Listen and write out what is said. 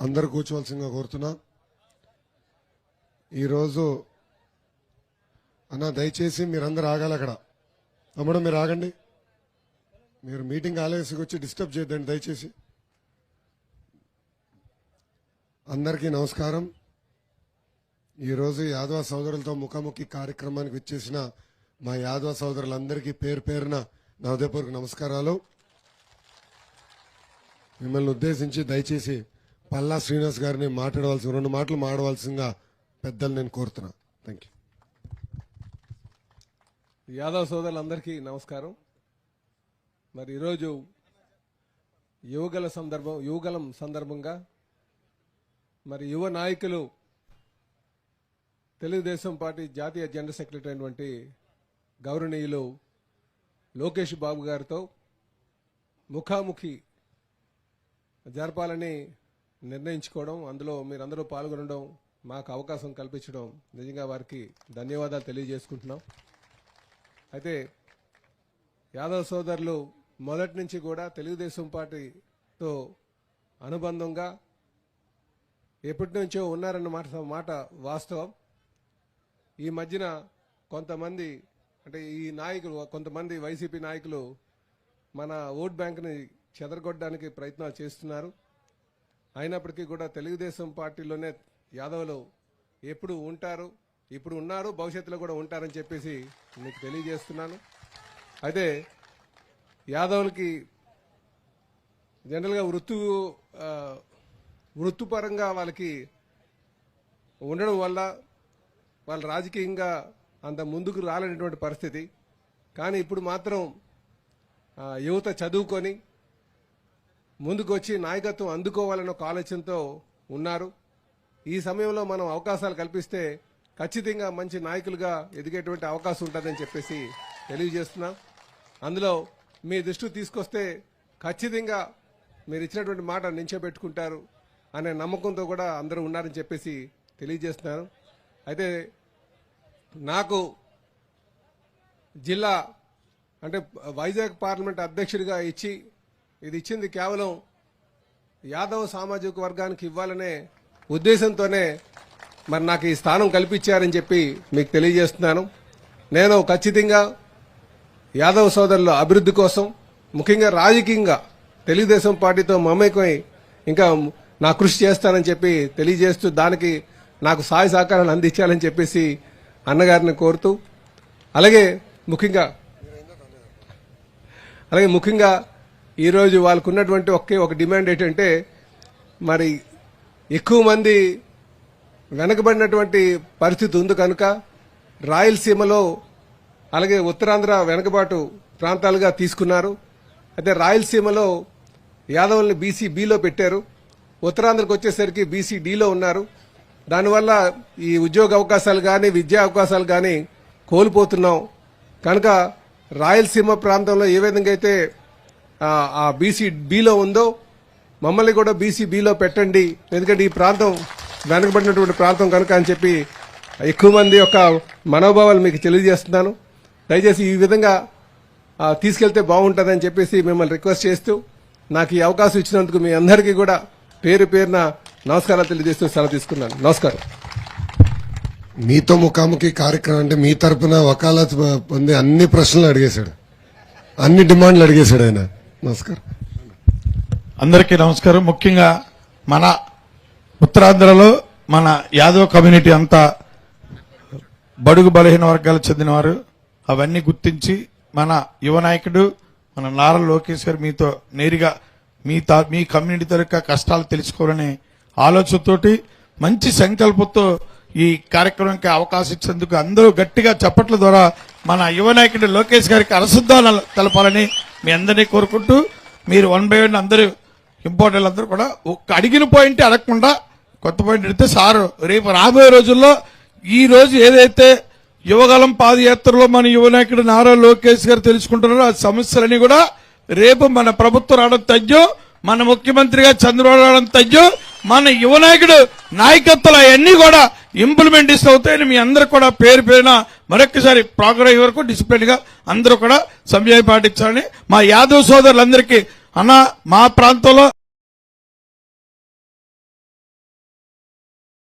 అందరు కూర్చోవలసిందిగా కోరుతున్నా. ఈరోజు అన్న దయచేసి మీరందరూ ఆగాలి అక్కడ. తమ్ముడు మీరు ఆగండి. మీరు మీటింగ్ ఆలయసుకు వచ్చి డిస్టర్బ్ చేయొద్దండి దయచేసి. అందరికీ నమస్కారం. ఈరోజు యాదవ సోదరులతో ముఖాముఖి కార్యక్రమానికి వచ్చేసిన మా యాదవ సోదరులందరికీ పేరు పేరున నా నమస్కారాలు. మిమ్మల్ని ఉద్దేశించి దయచేసి పల్లా శ్రీనివాస్ గారిని మాట్లాడవలసి రెండు మాటలు మాడవలసిందిగా పెద్దలు నేను కోరుతున్నా. థ్యాంక్ యూ యాదవ్ సోదరులందరికీ నమస్కారం. మరి ఈరోజు యువగల సందర్భం యువగలం సందర్భంగా మరి యువ నాయకులు తెలుగుదేశం పార్టీ జాతీయ జనరల్ సెక్రటరీ అయినటువంటి గౌరవనీయులు లోకేష్ బాబు గారితో ముఖాముఖి జరపాలని నిర్ణయించుకోవడం అందులో మీరందరూ పాల్గొనడం మాకు అవకాశం కల్పించడం నిజంగా వారికి ధన్యవాదాలు తెలియజేసుకుంటున్నాం. అయితే యాదవ్ సోదరులు మొదటి నుంచి కూడా తెలుగుదేశం పార్టీతో అనుబంధంగా ఎప్పటి నుంచో ఉన్నారన్న మాట మాట వాస్తవం. ఈ మధ్యన కొంతమంది అంటే ఈ నాయకులు కొంతమంది వైసీపీ నాయకులు మన ఓట్ బ్యాంక్ని చెదరగొట్టడానికి ప్రయత్నాలు చేస్తున్నారు. అయినప్పటికీ కూడా తెలుగుదేశం పార్టీలోనే యాదవులు ఎప్పుడు ఉంటారు ఇప్పుడు ఉన్నారు భవిష్యత్తులో కూడా ఉంటారని చెప్పేసి మీకు తెలియజేస్తున్నాను. అయితే యాదవులకి జనరల్గా వృత్తు వృత్తిపరంగా వాళ్ళకి ఉండడం వల్ల వాళ్ళు రాజకీయంగా అంత ముందుకు రాలేనటువంటి పరిస్థితి. కానీ ఇప్పుడు మాత్రం యువత చదువుకొని ముందుకు వచ్చి నాయకత్వం అందుకోవాలన్న ఒక ఆలోచనతో ఉన్నారు. ఈ సమయంలో మనం అవకాశాలు కల్పిస్తే ఖచ్చితంగా మంచి నాయకులుగా ఎదిగేటువంటి అవకాశం ఉంటుందని చెప్పేసి తెలియజేస్తున్నాం. అందులో మీ దృష్టికి తీసుకొస్తే ఖచ్చితంగా మీరు ఇచ్చినటువంటి మాట నించోబెట్టుకుంటారు అనే నమ్మకంతో కూడా అందరూ ఉన్నారని చెప్పేసి తెలియజేస్తున్నాను అయితే నాకు జిల్లా అంటే వైజాగ్ పార్లమెంట్ అధ్యక్షుడిగా ఇచ్చి ఇది ఇచ్చింది కేవలం యాదవ్ సామాజిక వర్గానికి ఇవ్వాలనే ఉద్దేశంతోనే మరి నాకు ఈ స్థానం కల్పించారని చెప్పి మీకు తెలియజేస్తున్నాను. నేను ఖచ్చితంగా యాదవ్ సోదరుల అభివృద్ధి కోసం ముఖ్యంగా రాజకీయంగా తెలుగుదేశం పార్టీతో మమేకమై ఇంకా నా కృషి చేస్తానని చెప్పి తెలియజేస్తూ దానికి నాకు సహాయ సహకారాలు అందించాలని చెప్పేసి అన్నగారిని కోరుతూ అలాగే ముఖ్యంగా అలాగే ముఖ్యంగా ఈరోజు వాళ్ళకు ఉన్నటువంటి ఒకే ఒక డిమాండ్ ఏంటంటే మరి ఎక్కువ మంది వెనకబడినటువంటి పరిస్థితి ఉంది కనుక రాయలసీమలో అలాగే ఉత్తరాంధ్ర వెనకబాటు ప్రాంతాలుగా తీసుకున్నారు. అయితే రాయలసీమలో యాదవుల్ని బీసీ బిలో పెట్టారు. ఉత్తరాంధ్రకు వచ్చేసరికి బీసీ డిలో ఉన్నారు. దానివల్ల ఈ ఉద్యోగ అవకాశాలు కానీ విద్యా అవకాశాలు కానీ కోల్పోతున్నాం. కనుక రాయలసీమ ప్రాంతంలో ఏ విధంగా అయితే ఆ, బీసీ బిలో ఉందో మమ్మల్ని కూడా బీసీ బిలో పెట్టండి. ఎందుకంటే ఈ ప్రాంతం వెనకబడినటువంటి ప్రాంతం కనుక అని చెప్పి ఎక్కువ మంది యొక్క మనోభావాలు మీకు తెలియజేస్తున్నాను. దయచేసి ఈ విధంగా తీసుకెళ్తే బాగుంటుందని చెప్పేసి మిమ్మల్ని రిక్వెస్ట్ చేస్తూ నాకు ఈ అవకాశం ఇచ్చినందుకు మీ అందరికీ కూడా పేరు పేరున నమస్కారాలు తెలియజేస్తూ సెలవు తీసుకున్నాను. నమస్కారం. మీతో ముఖాముఖి కార్యక్రమం అంటే మీ తరపున వకాలత్ పొంది అన్ని ప్రశ్నలు అడిగేశాడు. అన్ని డిమాండ్లు అడిగేశాడు ఆయన. నమస్కారం. అందరికీ నమస్కారం. ముఖ్యంగా మన ఉత్తరాంధ్రలో మన యాదవ్ కమ్యూనిటీ అంతా బడుగు బలహీన వర్గాలకు చెందినవారు. అవన్నీ గుర్తించి మన యువ నాయకుడు మన నారా లోకేష్ మీతో నేరుగా మీ తా మీ కమ్యూనిటీ తరక కష్టాలు తెలుసుకోవాలనే ఆలోచనతోటి మంచి సంకల్పంతో ఈ కార్యక్రమానికి అవకాశం ఇచ్చేందుకు అందరూ గట్టిగా చప్పట్ల ద్వారా మన యువ నాయకుడు లోకేష్ గారికి అరసుద్దాలు తెలపాలని మీ అందరినీ కోరుకుంటూ మీరు వన్ బై వన్ అందరూ ఇంపార్టెంట్ అందరూ కూడా ఒక్క అడిగిన పాయింట్ అడగకుండా కొత్త పాయింట్ అడిగితే సారు రేపు రాబోయే రోజుల్లో ఈ రోజు ఏదైతే యువగలం పాదయాత్రలో మన యువ నాయకుడు నారా లోకేష్ గారు తెలుసుకుంటున్నారో ఆ సమస్యలన్నీ కూడా రేపు మన ప్రభుత్వం రావడం తగ్గో మన ముఖ్యమంత్రిగా చంద్రబాబు రావడం తగ్గో మన యువ నాయకుడు నాయకత్వాలు అవన్నీ కూడా ఇంప్లిమెంట్ అవుతాయని మీ అందరు కూడా పేరు పేరున మరొకసారి ప్రోగ్రెస్ వరకు డిసిప్లిన్గా అందరూ కూడా సమయం పాటించాలని మా యాదవ్ సోదరులందరికీ అన్న మా ప్రాంతంలో